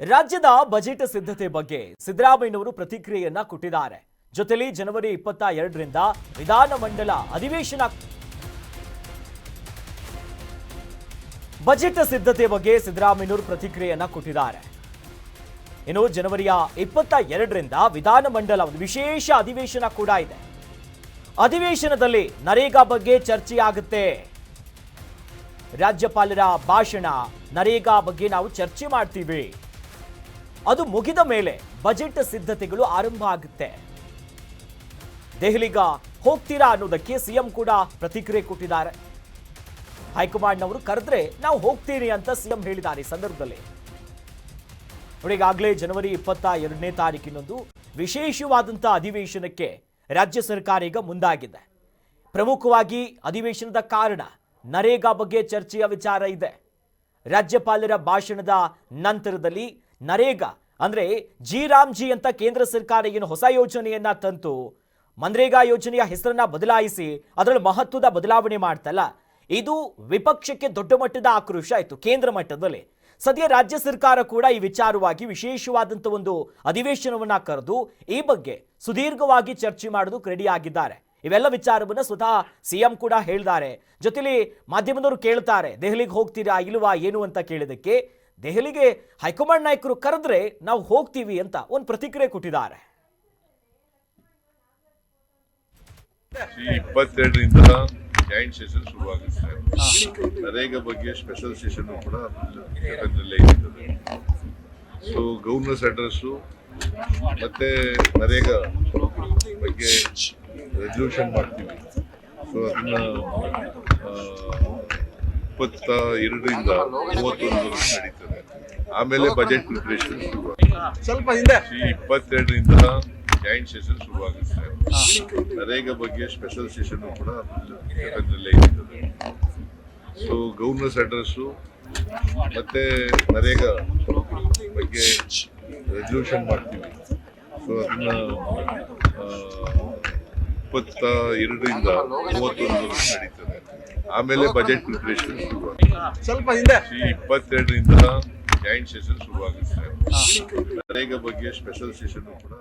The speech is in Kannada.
ರಾಜ್ಯದ ಬಜೆಟ್ ಸಿದ್ಧತೆ ಬಗ್ಗೆ ಸಿದ್ದರಾಮಯ್ಯನವರು ಪ್ರತಿಕ್ರಿಯೆಯನ್ನ ಕೊಟ್ಟಿದ್ದಾರೆ. ಜೊತೆಲಿ ಜನವರಿ ಇಪ್ಪತ್ತ ಎರಡರಿಂದ ವಿಧಾನಮಂಡಲ ಅಧಿವೇಶನ ಬಜೆಟ್ ಸಿದ್ಧತೆ ಬಗ್ಗೆ ಸಿದ್ದರಾಮಯ್ಯನವರು ಪ್ರತಿಕ್ರಿಯೆಯನ್ನ ಕೊಟ್ಟಿದ್ದಾರೆ. ಇನ್ನು ಜನವರಿಯ ಇಪ್ಪತ್ತ ಎರಡರಿಂದ ವಿಧಾನಮಂಡಲ ಒಂದು ವಿಶೇಷ ಅಧಿವೇಶನ ಕೂಡ ಇದೆ. ಅಧಿವೇಶನದಲ್ಲಿ ನರೇಗಾ ಬಗ್ಗೆ ಚರ್ಚೆಯಾಗುತ್ತೆ. ರಾಜ್ಯಪಾಲರ ಭಾಷಣ ನರೇಗಾ ಬಗ್ಗೆ ನಾವು ಚರ್ಚೆ ಮಾಡ್ತೀವಿ. ಅದು ಮುಗಿದ ಮೇಲೆ ಬಜೆಟ್ ಸಿದ್ಧತೆಗಳು ಆರಂಭ ಆಗುತ್ತೆ. ದೆಹಲಿಗ ಹೋಗ್ತೀರಾ ಅನ್ನೋದಕ್ಕೆ ಸಿಎಂ ಕೂಡ ಪ್ರತಿಕ್ರಿಯೆ ಕೊಟ್ಟಿದ್ದಾರೆ. ಹೈಕಮಾಂಡ್ನವರು ಕರೆದ್ರೆ ನಾವು ಹೋಗ್ತೀರಿ ಅಂತ ಸಿಎಂ ಹೇಳಿದ್ದಾರೆ ಈ ಸಂದರ್ಭದಲ್ಲಿ. ಈಗಾಗಲೇ ಜನವರಿ ಇಪ್ಪತ್ತ ಎರಡನೇ ತಾರೀಕಿನೊಂದು ವಿಶೇಷವಾದಂಥ ಅಧಿವೇಶನಕ್ಕೆ ರಾಜ್ಯ ಸರ್ಕಾರ ಈಗ ಮುಂದಾಗಿದೆ. ಪ್ರಮುಖವಾಗಿ ಅಧಿವೇಶನದ ಕಾರಣ ನರೇಗಾ ಬಗ್ಗೆ ಚರ್ಚೆಯ ವಿಚಾರ ಇದೆ. ರಾಜ್ಯಪಾಲರ ಭಾಷಣದ ನಂತರದಲ್ಲಿ ನರೇಗಾ, ಅಂದ್ರೆ ಜಿ ರಾಮ್ ಜಿ ಅಂತ ಕೇಂದ್ರ ಸರ್ಕಾರ ಏನು ಹೊಸ ಯೋಜನೆಯನ್ನ ತಂತು, ಮನ್ರೇಗಾ ಯೋಜನೆಯ ಹೆಸರನ್ನ ಬದಲಾಯಿಸಿ ಅದರಲ್ಲಿ ಮಹತ್ವದ ಬದಲಾವಣೆ ಮಾಡ್ತಲ್ಲ. ಇದು ವಿಪಕ್ಷಕ್ಕೆ ದೊಡ್ಡ ಮಟ್ಟದ ಆಕ್ರೋಶ ಆಯಿತು, ಕೇಂದ್ರ ಮಟ್ಟದಲ್ಲಿ. ಸದ್ಯ ರಾಜ್ಯ ಸರ್ಕಾರ ಕೂಡ ಈ ವಿಚಾರವಾಗಿ ವಿಶೇಷವಾದಂಥ ಒಂದು ಅಧಿವೇಶನವನ್ನ ಕರೆದು ಈ ಬಗ್ಗೆ ಸುದೀರ್ಘವಾಗಿ ಚರ್ಚೆ ಮಾಡೋದು ರೆಡಿ ಆಗಿದ್ದಾರೆ. ಇವೆಲ್ಲ ವಿಚಾರವನ್ನ ಸ್ವತಃ ಸಿಎಂ ಕೂಡ ಹೇಳಿದ್ದಾರೆ ಜೊತೆಲಿ ಮಾಧ್ಯಮದವರು ಕೇಳ್ತಾರೆ, ದೆಹಲಿಗೆ ಹೋಗ್ತೀರಾ ಇಲ್ವಾ ಏನು ಅಂತ ಕೇಳಿದಕ್ಕೆ ದೆಹಲಿಗೆ ಹೈಕಮಾಂಡ್ ನಾಯಕರು ಕರೆದ್ರೆ ನಾವು ಹೋಗ್ತೀವಿ ಅಂತ ಒಂದು ಪ್ರತಿಕ್ರಿಯೆ ಕೊಟ್ಟಿದ್ದಾರೆ. ಇಪ್ಪತ್ತೆರಡರಿಂದ ಜಾಯಿಂಟ್ ಸೆಷನ್ ಶುರುವಾಗುತ್ತೆ ನರೇಗಾ ಬಗ್ಗೆ ಸ್ಪೆಷಲ್ ಸೆಷನ್ ಕೂಡ ಜಗತ್ತಿನಲ್ಲೇ ಸೊ ಗವರ್ನರ್ಸ್ ಅಡ್ರೆಸ್ಸು ಮತ್ತೆ ನರೇಗಾ ಬಗ್ಗೆ ರೆಸಲ್ಯೂಷನ್ ಮಾಡ್ತೀವಿ. ಸೊ ಅದನ್ನ ಇಪ್ಪತ್ತ ಎರಡರಿಂದ ಮೂವತ್ತೊಂದು ನಡೀತದೆ. ಆಮೇಲೆ ಬಜೆಟ್ ಪ್ರಿಪರೇಷನ್ ಶುರು ಸ್ವಲ್ಪ ಹಿಂದೆ. ಈ ಇಪ್ಪತ್ತೆರಡರಿಂದ ಜಾಯಿಂಟ್ ಸೆಷನ್ ಶುರುವಾಗುತ್ತೆ. ನರೇಗಾ ಬಗ್ಗೆ ಸ್ಪೆಷಲ್ ಸೆಷನ್ ಕೂಡ ಜಗತ್ತಿನಲ್ಲೇ ಇರ್ತದೆ ಸೊ ಗವರ್ನರ್ಸ್ ಅಡ್ರೆಸ್ಸು ಮತ್ತೆ ನರೇಗಾ ಬಗ್ಗೆ ರೆಸಲ್ಯೂಷನ್ ಮಾಡ್ತೀವಿ. ಸೊ ಅದನ್ನ ಇಪ್ಪತ್ತ ಎರಡರಿಂದ ಮೂವತ್ತೊಂದರವರೆಗೆ ನಡೀತದೆ. ಆಮೇಲೆ ಬಜೆಟ್ ಪ್ರಿಪರೇಷನ್ ಸ್ವಲ್ಪ ಹಿಂದೆ. ಇಪ್ಪತ್ತೆರಡರಿಂದ ಜಾಯಿಂಟ್ ಸೆಷನ್ ಶುರುವಾಗುತ್ತೆ. ನರೇಗಾ ಬಗ್ಗೆ ಸ್ಪೆಷಲ್ ಸೆಷನ್ ಕೂಡ.